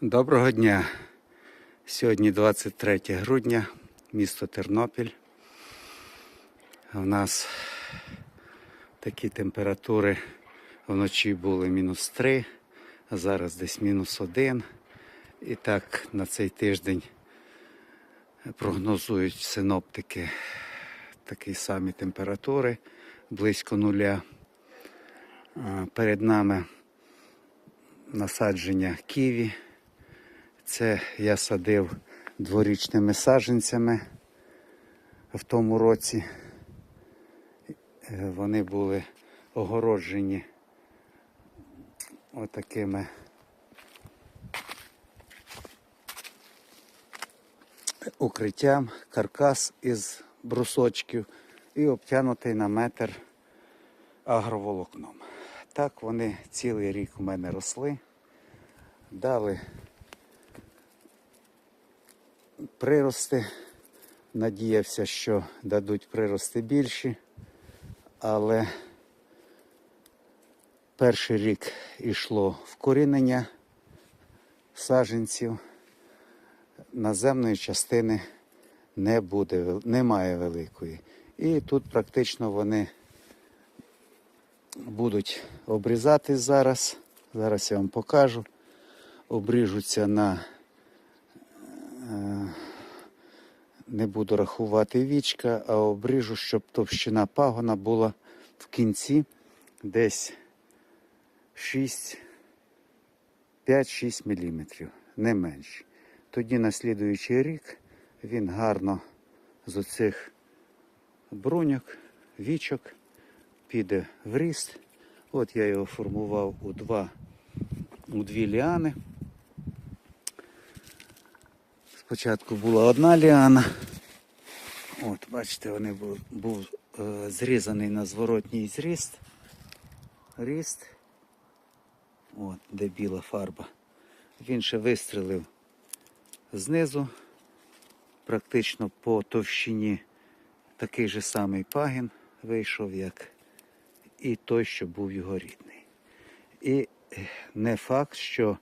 Доброго дня. Сьогодні 23 грудня, місто Тернопіль. У нас такі температури вночі були мінус 3, а зараз десь мінус 1. І так на цей тиждень прогнозують синоптики такі самі температури близько нуля. Перед нами насадження ківі. Це я садив дворічними саджанцями в тому році. Е, Вони були огороджені отакими укриттям, каркас із брусочків і обтянутий на метр агроволокном. Так вони цілий рік у мене росли, дали прирости. Надіявся, що дадуть прирости більші, але перший рік йшло вкорінення саджанців. Наземної частини не буде, немає великої. І тут практично вони будуть обрізати зараз. Зараз я вам покажу. Обріжуться на не буду рахувати вічка, а обріжу, щоб товщина пагона була в кінці десь 6, 5-6 мм, не менше. Тоді на слідуючий рік він гарно з оцих бруньок, вічок піде в ріст. От я його формував у два у дві ліани. Спочатку була одна ліана. От, бачите, вони був, був е, зрізаний на зворотній зріст. Ріст. От, де біла фарба. Він ще вистрелив знизу, практично по товщині такий же самий пагін вийшов, як і той, що був його рідний. І не факт, що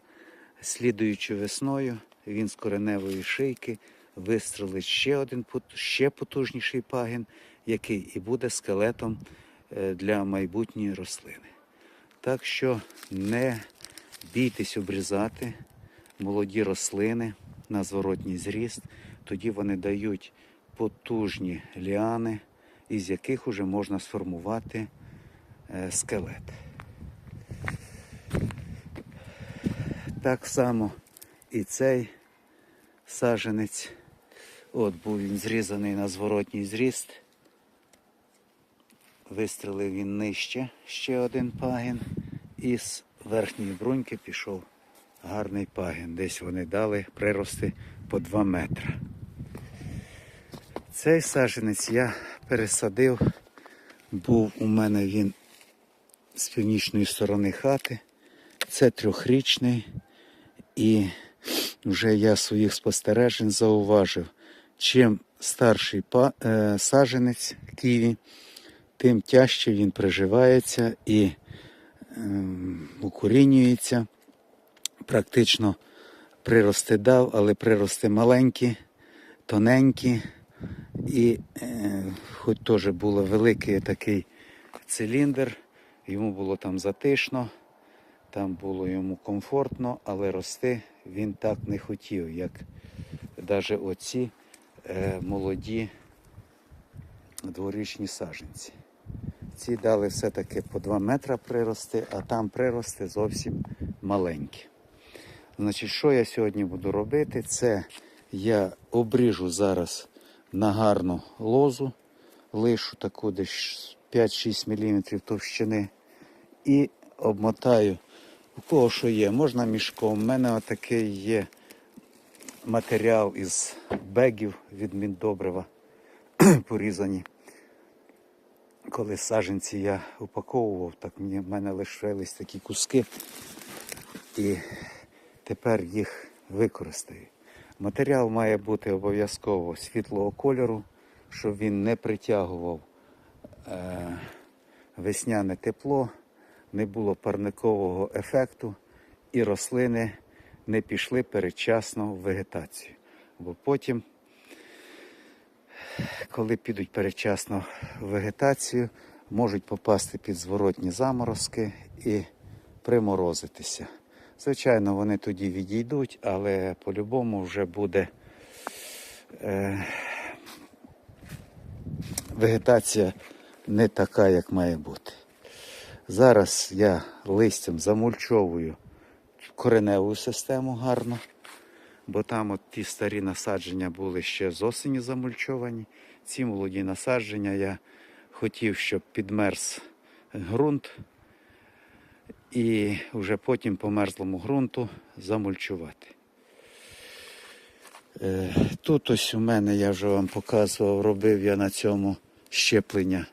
слідуючи весною він з кореневої шийки вистрелить ще один ще потужніший пагін, який і буде скелетом е, для майбутньої рослини. Так що не бійтесь обрізати молоді рослини на зворотній зріст, тоді вони дають потужні ліани, із яких уже можна сформувати е, скелет. Так само і цей саженець. От був він зрізаний на зворотній зріст. Вистрелив він нижче ще один пагін. І з верхньої бруньки пішов гарний пагін. Десь вони дали прирости по 2 метри. Цей саженець я пересадив. Був у мене він з північної сторони хати. Це трьохрічний. І вже я своїх спостережень зауважив, чим старший е, саженець ківі, тим тяжче він приживається і ем, укорінюється. Практично прирости дав, але прирости маленькі, тоненькі. І е, хоч теж був великий такий циліндр, йому було там затишно, там було йому комфортно, але рости він так не хотів, як навіть оці е, молоді дворічні саженці. Ці дали все-таки по 2 метри прирости, а там прирости зовсім маленькі. Значить, що я сьогодні буду робити? Це я обріжу зараз на гарну лозу, лишу таку десь 5-6 мм товщини і обмотаю у кого що є. Можна мішком. У мене отакий є матеріал із бегів від Міндобрива порізані. Коли саженці я упаковував, так мені в мене лишились такі куски. І тепер їх використаю. Матеріал має бути обов'язково світлого кольору, щоб він не притягував е, весняне тепло, не було парникового ефекту і рослини не пішли передчасно в вегетацію. Бо потім, коли підуть передчасно в вегетацію, можуть попасти під зворотні заморозки і приморозитися. Звичайно, вони тоді відійдуть, але по-любому вже буде е, вегетація не така, як має бути. Зараз я листям замульчовую кореневу систему гарно, бо там от ті старі насадження були ще з осені замульчовані. Ці молоді насадження я хотів, щоб підмерз ґрунт і вже потім по мерзлому ґрунту замульчувати. Е, Тут ось у мене, я вже вам показував, робив я на цьому щеплення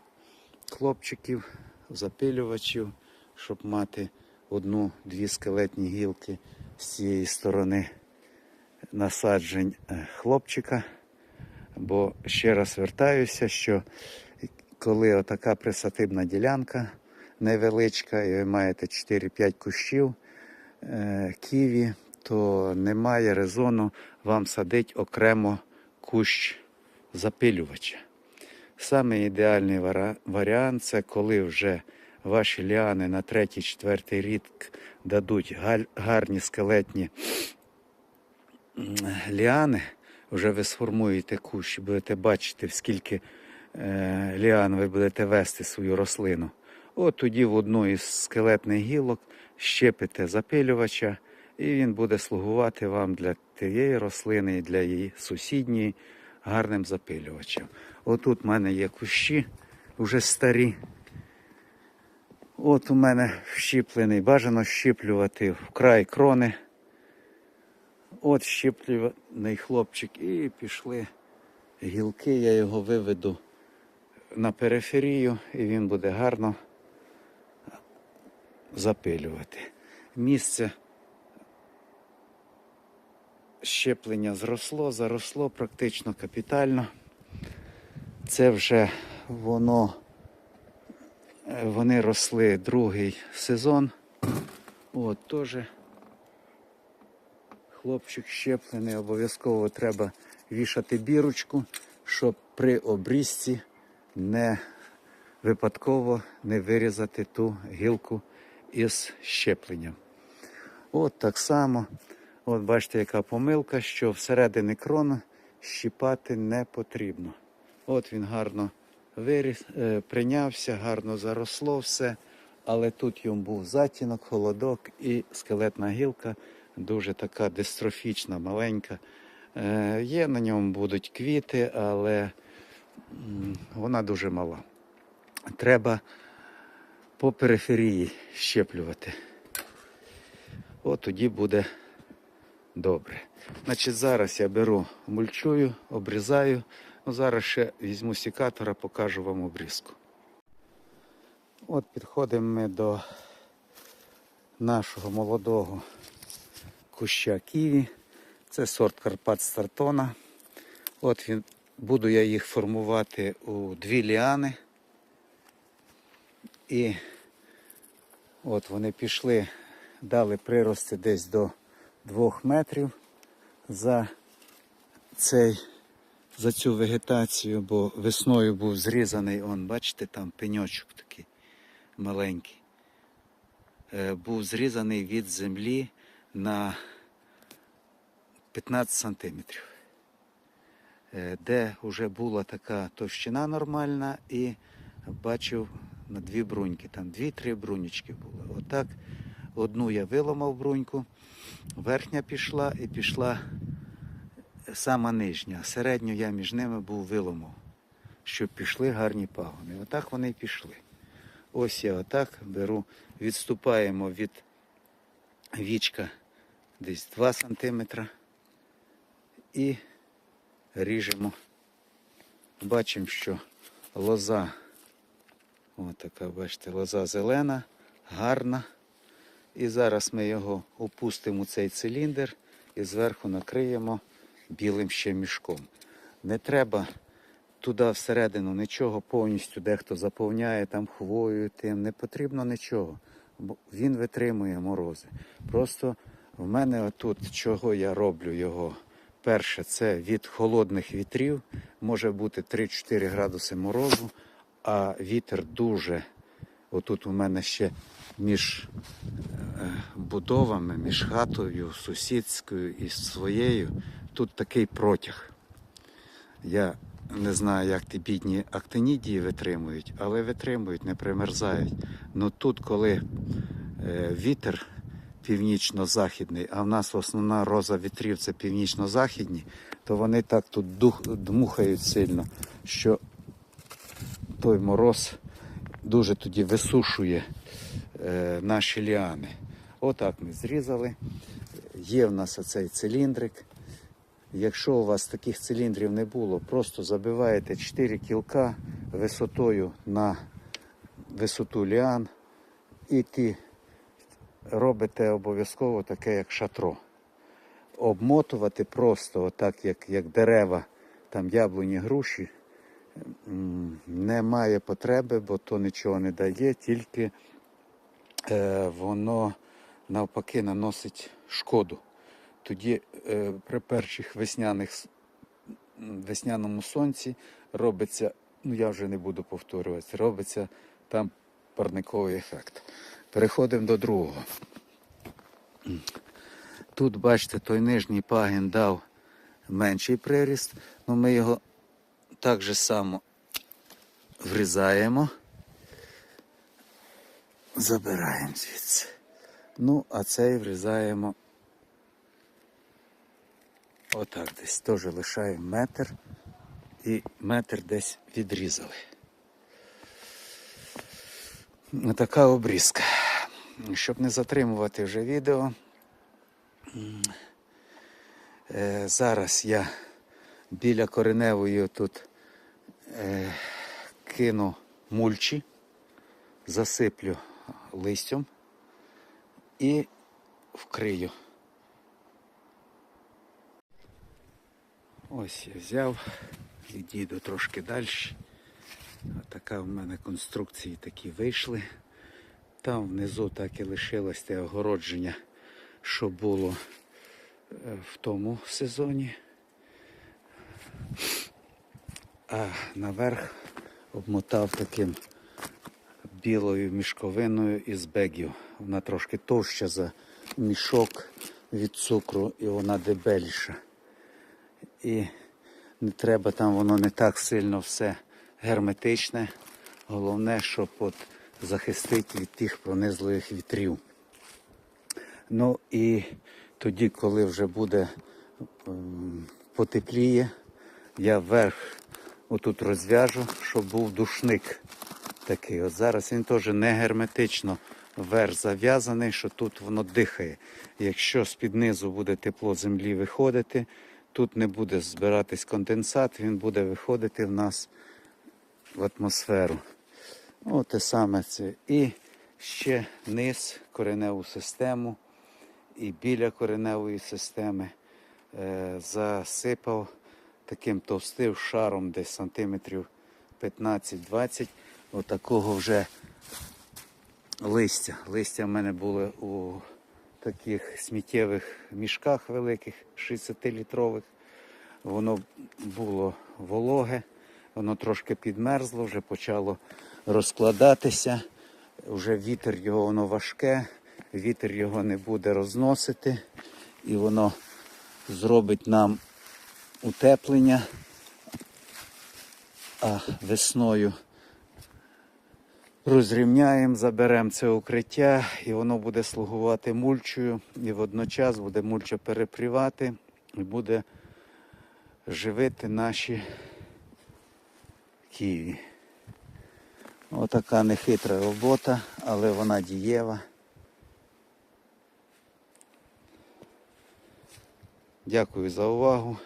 хлопчиків, запилювачів, щоб мати одну-дві скелетні гілки з цієї сторони насаджень е, хлопчика. Бо ще раз вертаюся, що коли отака присадибна ділянка невеличка, і ви маєте 4-5 кущів е, ківі, то немає резону вам садити окремо кущ запилювача. Саме ідеальний варіант це коли вже ваші ліани на третій-четвертий рік дадуть гарні скелетні ліани, вже ви сформуєте кущ, будете бачити, скільки е, ліан ви будете вести свою рослину. От тоді в одну із скелетних гілок щепите запилювача, і він буде слугувати вам для тієї рослини і для її сусідньої гарним запилювачем. Отут в мене є кущі вже старі. От у мене вщіплений, бажано щіплювати в край крони. От щіплюваний хлопчик і пішли гілки, я його виведу на периферію і він буде гарно запилювати. Місце щеплення зросло, заросло практично капітально. Це вже воно, е, вони росли другий сезон. От теж хлопчик щеплений, обов'язково треба вішати бірочку, щоб при обрізці не випадково не вирізати ту гілку із щепленням. От так само, от бачите, яка помилка, що всередині крону щіпати не потрібно. От він гарно виріс, е, прийнявся, гарно заросло все, але тут йому був затінок, холодок і скелетна гілка дуже така дистрофічна, маленька. Е, є на ньому будуть квіти, але вона дуже мала. Треба по периферії щеплювати. От тоді буде добре. Значить, зараз я беру мульчую, обрізаю. Ну, зараз ще візьму сікатора, покажу вам обрізку. От підходимо ми до нашого молодого куща ківі. Це сорт Карпат Стартона. От він, буду я їх формувати у дві ліани. І от вони пішли, дали прирости десь до двох метрів за цей, за цю вегетацію, бо весною був зрізаний, он, бачите, там пеньочок такий маленький. Е, Був зрізаний від землі на 15 сантиметрів, Е, де вже була така товщина нормальна і бачив на дві бруньки, там дві-три брунечки були. Отак одну я виламав бруньку, верхня пішла і пішла сама нижня, середню я між ними був виламав, щоб пішли гарні пагони. Отак вони й пішли. Ось я отак беру, відступаємо від вічка десь 2 сантиметра і ріжемо. Бачимо, що лоза, ось така, бачите, лоза зелена, гарна. І зараз ми його опустимо у цей циліндр і зверху накриємо білим ще мішком. Не треба туди всередину нічого повністю дехто заповняє там хвою тим. Не потрібно нічого. Бо він витримує морози. Просто В мене отут, чого я роблю його? Перше, це від холодних вітрів, може бути 3-4 градуси морозу, а вітер дуже. Отут у мене ще між е, будовами, між хатою, сусідською і своєю, тут такий протяг. Я не знаю, як ті бідні актинідії витримують, але витримують, не примерзають. Ну тут, коли е, вітер північно-західний, а в нас основна роза вітрів це північно-західні, то вони так тут дмухають сильно, що той мороз дуже тоді висушує наші ліани. Отак ми зрізали. Є в нас оцей циліндрик. Якщо у вас таких циліндрів не було, просто забиваєте 4 кілка висотою на висоту ліан і ті робите обов'язково таке, як шатро. Обмотувати просто, отак, як, як дерева, там яблуні, груші, немає потреби, бо то нічого не дає, тільки е, воно навпаки наносить шкоду. Тоді е, при перших весняних весняному сонці робиться, ну я вже не буду повторювати, робиться там парниковий ефект. Переходимо до другого. Тут, бачите, той нижній пагін дав менший приріст, але ми його так же само врізаємо, забираємо звідси. Ну, а цей врізаємо отак десь. Теж лишаємо метр і метр десь відрізали. Така обрізка. Щоб не затримувати вже відео. е, Зараз я біля кореневої тут е, кину мульчі, засиплю листям і вкрию. Ось я взяв, відійду трошки далі. Така в мене конструкції такі вийшли. Там внизу так і лишилось те огородження, що було е, в тому сезоні. А наверх обмотав таким білою мішковиною із бегів. Вона трошки товща за мішок від цукру і вона дебельша. І не треба там, воно не так сильно все герметичне. Головне, щоб от захистити від тих пронизливих вітрів. Ну і тоді, коли вже буде ем, потепліє, я вверх отут розв'яжу, щоб був душник такий. От зараз він теж не герметично вверх зав'язаний, що тут воно дихає. Якщо з-під низу буде тепло землі виходити, тут не буде збиратись конденсат, він буде виходити в нас в атмосферу. О, те саме це. І ще низ, кореневу систему, і біля кореневої системи е, засипав таким товстим шаром десь сантиметрів 15-20 отакого вже листя. Листя в мене були у таких сміттєвих мішках великих, 60-літрових. Воно було вологе, воно трошки підмерзло, вже почало розкладатися. Вже вітер його воно важке, вітер його не буде розносити, і воно зробить нам утеплення. А весною розрівняємо, заберемо це укриття, і воно буде слугувати мульчою, і водночас буде мульча перепрівати і буде живити наші ківі. Отака нехитра робота, але вона дієва. Дякую за увагу.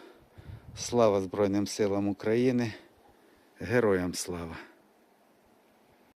Слава Збройним силам України. Героям слава!